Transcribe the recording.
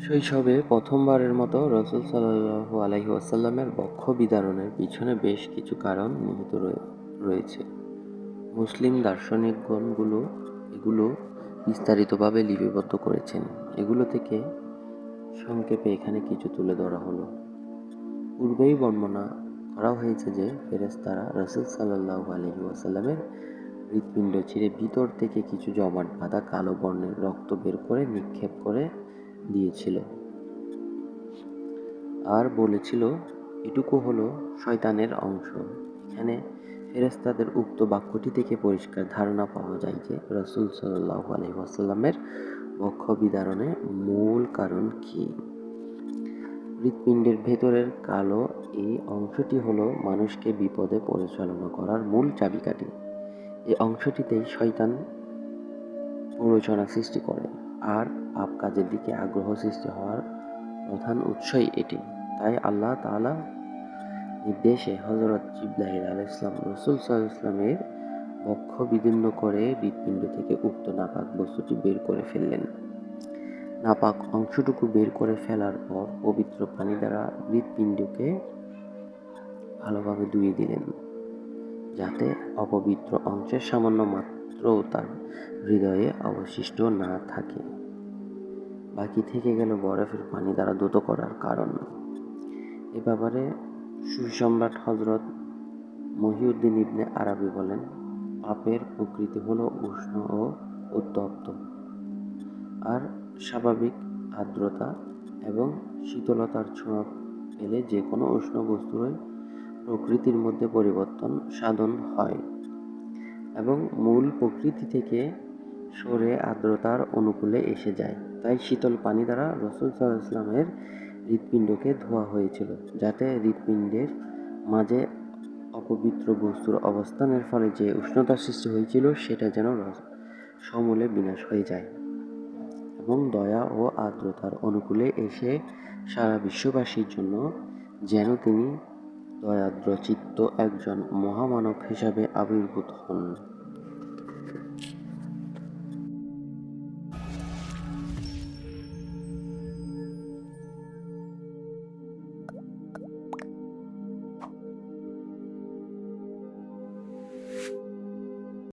শৈশবে প্রথমবারের মতো রসুল সাল্লাল্লাহু আলাইহি ওয়াসাল্লামের বক্ষ বিদারণের পিছনে বেশ কিছু কারণ নিহিত রয়ে- রয়েছে। মুসলিম দার্শনিকগণগুলো এগুলো বিস্তারিতভাবে লিপিবদ্ধ করেছেন। এগুলো থেকে সংক্ষেপে এখানে কিছু তুলে ধরা হলো। পূর্বেই বর্ণনা করা হয়েছে যে ফেরেশতারা রসুল সাল্লাল্লাহু আলাইহি ওয়াসাল্লামের হৃৎপিণ্ড ছিঁড়ে ভিতর থেকে কিছু জমাট বাঁধা কালো বর্ণের রক্ত বের করে নিক্ষেপ করে দিয়েছিল। আর বলেছিল, এটুকু হলো শয়তানের অংশ। এখানে ফেরেস্তাদের উক্ত বাক্যটি থেকে পরিষ্কার ধারণা পাওয়া যায় যে রসুল সাল্লাহ আলহি ওয়াসাল্লামের বক্ষ বিদারণে মূল কারণ কী। হৃৎপিণ্ডের ভেতরের কালো এই অংশটি হলো মানুষকে বিপদে পরিচালনা করার মূল চাবিকাঠি। এই অংশটিতেই শয়তান প্ররোচনা সৃষ্টি করে। আর পাপ কাজের দিকে আগ্রহ সৃষ্টি হওয়ার প্রধান উৎসই এটি। তাই আল্লাহ তাআলা নির্দেশে হজরত জিব্রাহিল আল ইসলাম রসুল ইসলামের বক্ষ বিদীর্ণ করে হৃৎপিণ্ড থেকে উক্ত নাপাক বস্তুটি বের করে ফেললেন। নাপাক অংশটুকু বের করে ফেলার পর পবিত্র পানি দ্বারা হৃৎপিণ্ডকে ভালোভাবে ধুয়ে দিলেন, যাতে অপবিত্র অংশের সামান্য মাত্রও তার হৃদয়ে অবশিষ্ট না থাকে। বাকি থেকে গেল বরফের পানি দ্বারা দ্রুত করার কারণ। এ ব্যাপারে সুসম্রাট হজরত মহিউদ্দিন ইবনে আরবি বলেন, পাপের প্রকৃতি হলো উষ্ণ ও উত্তপ্ত। আর স্বাভাবিক আর্দ্রতা এবং শীতলতার ছোঁয়া পেলে যে কোনো উষ্ণ বস্তুরই প্রকৃতির মধ্যে পরিবর্তন সাধন হয়। এবং মূল প্রকৃতি থেকে সরে আর্দ্রতার অনুকূলে এসে যায়। তাই শীতল পানি দ্বারা রসুল ইসলামের হৃৎপিণ্ডকে ধোয়া হয়েছিল, যাতে হৃৎপিণ্ডের মাঝে অপবিত্র বস্তুর অবস্থানের ফলে যে উষ্ণতা সৃষ্টি হয়েছিল, সেটা যেন সমূলে বিনাশ হয়ে যায় এবং দয়া ও আর্দ্রতার অনুকূলে এসে সারা বিশ্ববাসীর জন্য যেন তিনি দয়াদ্রচিত্ত একজন মহামানব হিসাবে আবির্ভূত হন।